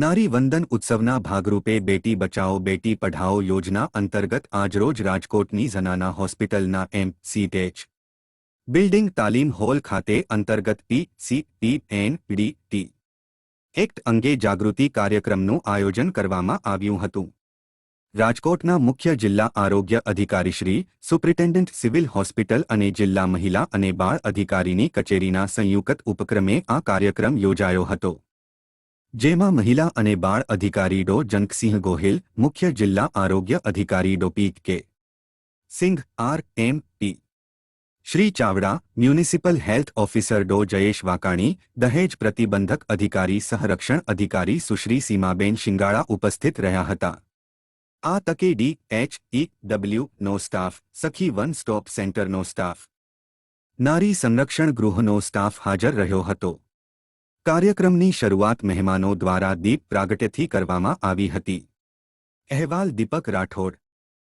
નારી વંદન ઉત્સવના ભાગરૂપે બેટી બચાઓ, બેટી પઢાઓ યોજના અંતર્ગત આજરોજ રાજકોટની ઝનાના હોસ્પિટલના એમ સીટેચ બિલ્ડિંગ તાલીમ હોલ ખાતે અંતર્ગત P, C, P, N, D, T. Act અંગે જાગૃતિ કાર્યક્રમનું આયોજન કરવામાં આવ્યું હતું. રાજકોટના મુખ્ય જિલ્લા આરોગ્ય અધિકારીશ્રી સુપ્રિન્ટેન્ડન્ટ સિવિલ હોસ્પિટલ અને જિલ્લા મહિલા અને બાળ અધિકારીની કચેરીના સંયુક્ત ઉપક્રમે આ કાર્યક્રમ યોજાયો હતો. જેમાં મહિલા અને બાળ અધિકારી ડો જંકસિંહ ગોહિલ, મુખ્ય જિલ્લા આરોગ્ય અધિકારી Dr P K Singh, R, M, P. Shri Chavda, municipal health officer Dr Jayesh Vakani, દહેજ પ્રતિબંધક અધિકારી સહરક્ષણ અધિકારી સુશ્રી સીમાબેન શિંગાળા ઉપસ્થિત રહ્યા હતા. આ તકે ડી, એચ ઈ ડબલ્યુ, નો સ્ટાફ, સખી વન સ્ટોપ સેન્ટરનો સ્ટાફ. નારી સંરક્ષણ ગૃહનો સ્ટાફ હાજર રહ્યો હતો. કાર્યક્રમની શરૂઆત મહેમાનો દ્વારા દીપ પ્રાગટ્યથી કરવામાં આવી હતી. અહેવાલ દીપક રાઠોડ